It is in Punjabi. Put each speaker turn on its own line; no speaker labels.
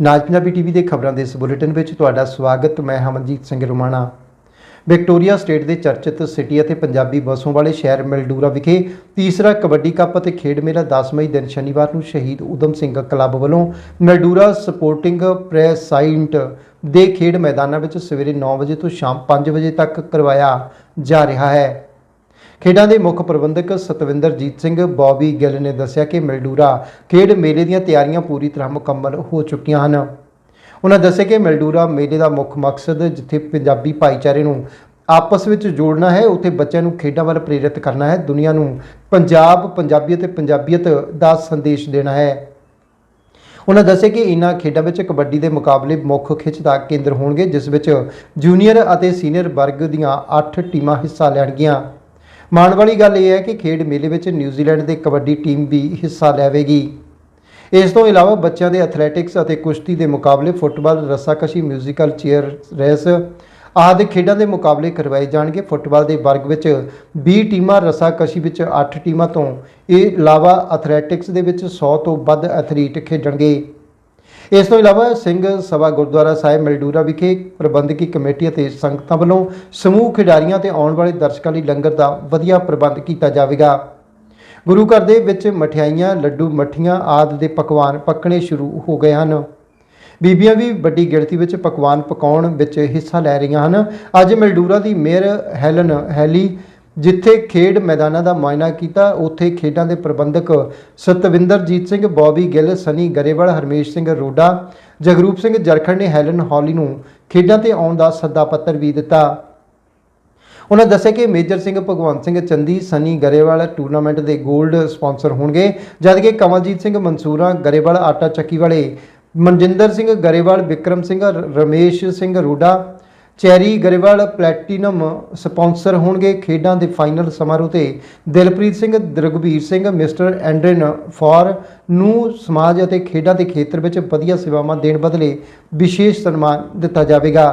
ਨਾਜ ਪੰਜਾਬੀ ਟੀਵੀ ਦੇ ਖਬਰਾਂ ਦੇ ਇਸ ਬੁਲੇਟਿਨ ਵਿੱਚ ਤੁਹਾਡਾ ਸਵਾਗਤ, ਮੈਂ ਹਮਨਜੀਤ ਸਿੰਘ ਰੁਮਾਣਾ। ਵਿਕਟੋਰੀਆ ਸਟੇਟ ਦੇ ਚਰਚਿਤ ਸਿਟੀ ਅਤੇ ਪੰਜਾਬੀ ਬੱਸੋਂ ਵਾਲੇ ਸ਼ਹਿਰ ਮਿਲਡੂਰਾ ਵਿਖੇ ਤੀਸਰਾ ਕਬੱਡੀ ਕੱਪ ਅਤੇ ਖੇਡ ਮੇਲਾ 10 ਮਈ ਦਿਨ ਸ਼ਨੀਵਾਰ ਨੂੰ ਸ਼ਹੀਦ ਊਧਮ ਸਿੰਘ ਕਲੱਬ ਵੱਲੋਂ ਮਿਲਡੂਰਾ ਸਪੋਰਟਿੰਗ ਪ੍ਰੈਸ ਦੇ ਖੇਡ ਮੈਦਾਨਾਂ ਵਿੱਚ ਸਵੇਰੇ 9 ਵਜੇ ਤੋਂ ਸ਼ਾਮ 5 ਵਜੇ ਤੱਕ ਕਰਵਾਇਆ ਜਾ ਰਿਹਾ ਹੈ। ਖੇਡਾਂ ਦੇ ਮੁੱਖ ਪ੍ਰਬੰਧਕ ਸਤਵਿੰਦਰਜੀਤ ਸਿੰਘ ਬੌਬੀ ਗਿੱਲ ਨੇ ਦੱਸਿਆ ਕਿ ਮਿਲਡੂਰਾ ਖੇਡ ਮੇਲੇ ਦੀਆਂ ਤਿਆਰੀਆਂ ਪੂਰੀ ਤਰ੍ਹਾਂ ਮੁਕੰਮਲ ਹੋ ਚੁੱਕੀਆਂ ਹਨ। ਉਹਨਾਂ ਦੱਸਿਆ ਕਿ ਮਿਲਡੂਰਾ ਮੇਲੇ ਦਾ ਮੁੱਖ ਮਕਸਦ ਜਿੱਥੇ ਪੰਜਾਬੀ ਭਾਈਚਾਰੇ ਨੂੰ ਆਪਸ ਵਿੱਚ ਜੋੜਨਾ ਹੈ, ਉੱਥੇ ਬੱਚਿਆਂ ਨੂੰ ਖੇਡਾਂ ਵੱਲ ਪ੍ਰੇਰਿਤ ਕਰਨਾ ਹੈ, ਦੁਨੀਆ ਨੂੰ ਪੰਜਾਬ ਪੰਜਾਬੀਅਤ ਤੇ ਪੰਜਾਬੀਅਤ ਦਾ ਸੰਦੇਸ਼ ਦੇਣਾ ਹੈ। ਉਹਨਾਂ ਦੱਸਿਆ ਕਿ ਇਨ੍ਹਾਂ ਖੇਡਾਂ ਵਿੱਚ ਕਬੱਡੀ ਦੇ ਮੁਕਾਬਲੇ ਮੁੱਖ ਖਿੱਚ ਦਾ ਕੇਂਦਰ ਹੋਣਗੇ, ਜਿਸ ਵਿੱਚ ਜੂਨੀਅਰ ਅਤੇ ਸੀਨੀਅਰ ਵਰਗ ਦੀਆਂ 8 ਟੀਮਾਂ ਹਿੱਸਾ ਲੈਣਗੀਆਂ। ਮਾਣ ਵਾਲੀ ਗੱਲ ਇਹ ਹੈ ਕਿ ਖੇਡ ਮੇਲੇ ਵਿੱਚ ਨਿਊਜ਼ੀਲੈਂਡ ਦੇ ਕਬੱਡੀ ਟੀਮ ਵੀ ਹਿੱਸਾ ਲੈਵੇਗੀ। ਇਸ ਤੋਂ ਇਲਾਵਾ ਬੱਚਿਆਂ ਦੇ ਐਥਲੈਟਿਕਸ ਅਤੇ ਕੁਸ਼ਤੀ ਦੇ ਮੁਕਾਬਲੇ ਫੁੱਟਬਾਲ, ਰੱਸਾਕਸ਼ੀ, ਮਿਊਜ਼ੀਕਲ, ਚੇਅਰ, ਰੇਸ ਆਦਿ ਖੇਡਾਂ ਦੇ ਮੁਕਾਬਲੇ ਕਰਵਾਏ ਜਾਣਗੇ। ਫੁੱਟਬਾਲ ਦੇ ਵਰਗ ਵਿੱਚ 20 ਟੀਮਾਂ, ਰੱਸਾਕਸ਼ੀ ਵਿੱਚ 8 ਟੀਮਾਂ ਤੋਂ ਇਹ ਇਲਾਵਾ ਐਥਲੈਟਿਕਸ ਦੇ ਵਿੱਚ 100 ਤੋਂ ਵੱਧ ਐਥਲੀਟ ਖੇਡਣਗੇ। ਇਸ ਤੋਂ ਇਲਾਵਾ ਸਿੰਘ ਸਭਾ ਗੁਰਦੁਆਰਾ ਸਾਹਿਬ ਮਲਡੂਰਾ ਵਿਖੇ ਪ੍ਰਬੰਧਕੀ ਕਮੇਟੀ ਅਤੇ ਸੰਗਤਾਂ ਵੱਲੋਂ ਸਮੂਹ ਖਿਡਾਰੀਆਂ ਤੇ ਆਉਣ ਵਾਲੇ ਦਰਸ਼ਕਾਂ ਲਈ ਲੰਗਰ ਦਾ ਵਧੀਆ ਪ੍ਰਬੰਧ ਕੀਤਾ ਜਾਵੇਗਾ। ਗੁਰੂ ਘਰ ਦੇ ਵਿੱਚ ਮਠਿਆਈਆਂ, ਲੱਡੂ, ਮੱਠੀਆਂ ਆਦਿ ਦੇ ਪਕਵਾਨ ਪੱਕਣੇ ਸ਼ੁਰੂ ਹੋ ਗਏ ਹਨ। ਬੀਬੀਆਂ ਵੀ ਵੱਡੀ ਗਿਣਤੀ ਵਿੱਚ ਪਕਵਾਨ ਪਕਾਉਣ ਵਿੱਚ ਹਿੱਸਾ ਲੈ ਰਹੀਆਂ ਹਨ। ਅੱਜ ਮਲਡੂਰਾ ਦੀ ਮੇਅਰ ਹੈਲਨ ਹੈਲੀ ਜਿੱਥੇ ਖੇਡ ਮੈਦਾਨਾਂ ਦਾ ਮਾਇਨਾ ਕੀਤਾ, ਉੱਥੇ ਖੇਡਾਂ ਦੇ ਪ੍ਰਬੰਧਕ ਸਤਵਿੰਦਰਜੀਤ ਸਿੰਘ, ਬੌਬੀ ਗਿੱਲ, ਸਨੀ ਗਰੇਵਾਲ, ਹਰਮੇਸ਼ ਸਿੰਘ ਰੋਡਾ, ਜਗਰੂਪ ਸਿੰਘ ਜਰਖੜ ਨੇ ਹੈਲਨ ਹੌਲੀ ਨੂੰ ਖੇਡਾਂ ਤੇ ਆਉਣ ਦਾ ਸੱਦਾ ਪੱਤਰ ਵੀ ਦਿੱਤਾ। ਉਹਨਾਂ ਦੱਸਿਆ ਕਿ Major Singh Bhagwant Singh, Chandi, Sunny Grewal tournament ਦੇ 골ਡ ਸਪਾਂਸਰ ਹੋਣਗੇ ਜਦਕਿ ਕਮਲਜੀਤ ਸਿੰਘ, ਮਨਸੂਰਾ ਗਰੇਵਾਲ, ਆਟਾ ਚੱਕੀ ਵਾਲੇ Manjinder Singh Grewal, Vikram Singh Ramesh Singh Ruda Cherry Grewal platinum sponsor ਹੋਣਗੇ ਖੇਡਾਂ ਦੇ ਫਾਈਨਲ ਸਮਾਰੋਹ ਤੇ। ਦਿਲਪ੍ਰੀਤ ਸਿੰਘ ਦਰਗਵੀਰ ਸਿੰਘ, ਮਿਸਟਰ ਐਂਡਰਨ ਫਾਰ ਨੂੰ ਸਮਾਜ ਅਤੇ ਖੇਡਾਂ ਦੇ ਖੇਤਰ ਵਿੱਚ ਵਧੀਆ ਸੇਵਾਵਾਂ ਦੇਣ ਬਦਲੇ ਵਿਸ਼ੇਸ਼ ਸਨਮਾਨ ਦਿੱਤਾ ਜਾਵੇਗਾ।